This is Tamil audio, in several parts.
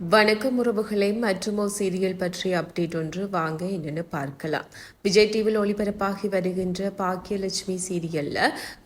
வணக்கம் உறவுகளை மற்றும் சீரியல் பற்றிய அப்டேட் ஒன்று வாங்க என்னன்னு பார்க்கலாம். விஜய் டிவியில் ஒளிபரப்பாகி வருகின்ற பாக்கியலட்சுமி சீரியல்ல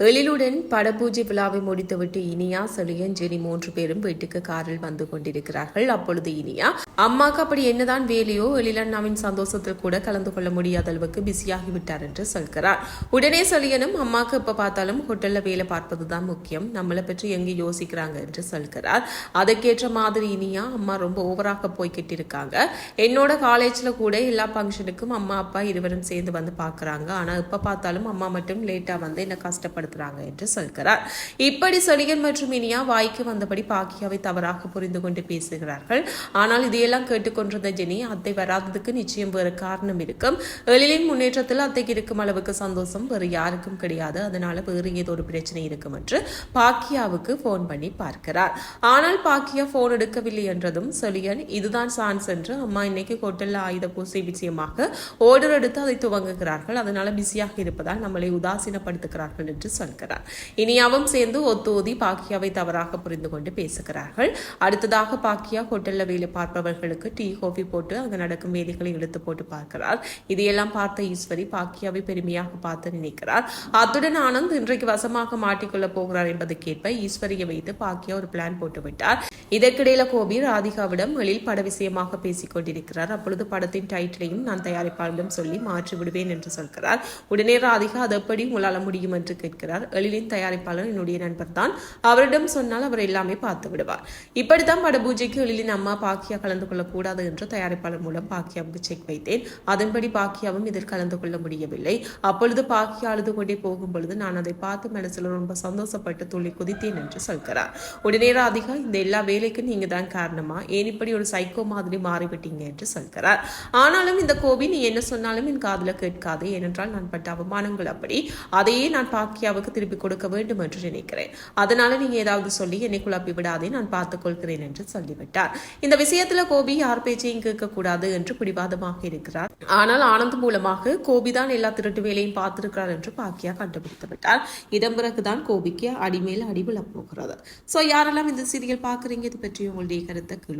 எழிலுடன் படபூஜை விழாவை முடித்துவிட்டு இனியா செழியன் ஜெனி மூன்று பேரும் வீட்டுக்கு காரில் வந்து கொண்டிருக்கிறார்கள். அப்பொழுது இனியா அம்மாக்கு அப்படி என்னதான் வேலையோ எழிலண்ணாவின் சந்தோஷத்தில் கூட கலந்து கொள்ள முடியாத அளவுக்கு பிஸியாகி விட்டார் என்று சொல்கிறார். உடனே செழியனும் அம்மாக்கு எப்ப பார்த்தாலும் ஹோட்டல்ல வேலை பார்ப்பதுதான் முக்கியம். நம்மளை பற்றி எங்க யோசிக்கிறாங்க? என்று சொல்கிறார். அதற்கேற்ற மாதிரி இனியா அம்மா ரொம்ப ஓவராக போய்கிட்டு இருக்காங்க என்னோட காலேஜில் கூட எல்லா ஃபங்க்ஷனுக்கும் அம்மா அப்பா இருவரும் சேர்ந்து வந்து பார்க்குறாங்க. ஆனால் இப்போ பார்த்தாலும் அம்மா மட்டும் லேட்டாக வந்து என்னை கஷ்டப்படுத்துறாங்க என்று சொல்கிறார். இப்படி சொலிகன் மற்றும் இனியா வாய்க்கு வந்தபடி பாக்கியாவை தவறாக புரிந்து கொண்டு பேசுகிறார்கள். ஆனால் இதையெல்லாம் கேட்டுக்கொண்டிருந்த ஜெனி அத்தை வராததுக்கு நிச்சயம் வேறு காரணம் இருக்கும். எழிலின் முன்னேற்றத்தில் அத்தைக்கு இருக்கும் அளவுக்கு சந்தோஷம் வேறு யாருக்கும் கிடையாது. அதனால வேறு ஏதோ ஒரு பிரச்சனை இருக்கும் என்று பாக்கியாவுக்கு போன் பண்ணி பார்க்கிறார். ஆனால் பாக்கியா போன் எடுக்கவில்லை என்றதும் சொலியன் இதுதான் சான்ஸ் என்று அம்மா இன்னைக்கு ஹோட்டலில் ஆயுத பூசை விஷயமாக ஓர்டர் எடுத்து அதை துவங்குகிறார்கள். அதனால பிஸியாக இருப்பதால் நம்மளை உதாசீனப்படுத்துகிறார்கள் என்று சொல்கிறார். இனியாவும் சேர்ந்து ஒத்தோதி பாக்கியாவை தவறாக புரிந்து கொண்டு பேசுகிறார்கள். அடுத்ததாக பாக்கியா ஹோட்டலில் வேலை பார்ப்பவர்களுக்கு டீ காஃபி போட்டு அங்கே நடக்கும் வேலைகளை இழுத்து போட்டு பார்க்கிறார். இதையெல்லாம் பார்த்த ஈஸ்வரி பாக்கியாவை பெருமையாக பார்த்து நினைக்கிறார். அத்துடன் ஆனந்த் இன்றைக்கு வசமாக மாட்டிக்கொள்ள போகிறார் என்பதற்கேற்ப ஈஸ்வரியை வைத்து பாக்கியா ஒரு பிளான் போட்டு விட்டார் இதற்கிடையில கோபி ராதிகா ராதிகாவிடம் எழில் பட விஷயமாக பேசிக் கொண்டிருக்கிறார். அப்பொழுது படத்தின் டைட்டிலையும் நான் தயாரிப்பாளரிடம் சொல்லி மாற்றி விடுவேன் என்று சொல்கிறார். உடனே ராதிகா அது எப்படி உங்களால் முடியும்? என்று கேட்கிறார். எழிலின் தயாரிப்பாளர் என்னுடைய நண்பர் தான். அவரிடம் சொன்னால் அவர் எல்லாமே பார்த்து விடுவார். இப்படித்தான் பட பூஜைக்கு எழிலின் அம்மா பாக்கியா கலந்து கொள்ளக்கூடாது என்று தயாரிப்பாளர் மூலம் பாக்கியாவுக்கு செக் வைத்தேன். அதன்படி பாக்கியாவும் இதில் கலந்து கொள்ள முடியவில்லை. அப்பொழுது பாக்கியா அழுது கொண்டே போகும் பொழுது நான் அதை பார்த்து மனசில் ரொம்ப சந்தோஷப்பட்டு துள்ளி குதித்தேன் என்று சொல்கிறார். உடனே ராதிகா இந்த எல்லா வேலைக்கும் நீங்க தான் காரணமா? ஏன் இப்படி ஒரு சைக்கோ மாதிரி மாறிவிட்டீங்க என்று சொல்கிறார். ஆனாலும் இந்த கோபி நீ என்ன சொன்னாலும் என் காதில் கேட்காது ஏனென்றால் நான் பட்ட அவமானங்கள் அப்படி. அதையே நான் பாக்கியாவுக்கு திருப்பி கொடுக்க வேண்டும் என்று நினைக்கிறேன். அதனால நீங்க ஏதாவது சொல்லி என்னை குழப்பி விடாதே நான் பார்த்துக் கொள்கிறேன் என்று சொல்லிவிட்டார். இந்த விஷயத்துல கோபி யார் பேச்சையும் கேட்கக்கூடாது என்று பிடிவாதமாக இருக்கிறார். ஆனால் ஆனந்த் மூலமாக கோபி தான் எல்லா திருட்டு வேலையும் பார்த்திருக்கிறார் என்று பாக்கியா கண்டுபிடித்து விட்டார். இதன் பிறகுதான் கோபிக்கு அடிமேல் அடிபுல போகிறது. ஸோ யாரெல்லாம் இந்த சீரியல் பார்க்குறீங்க? இது பற்றி உங்களுடைய கருத்தை கீழே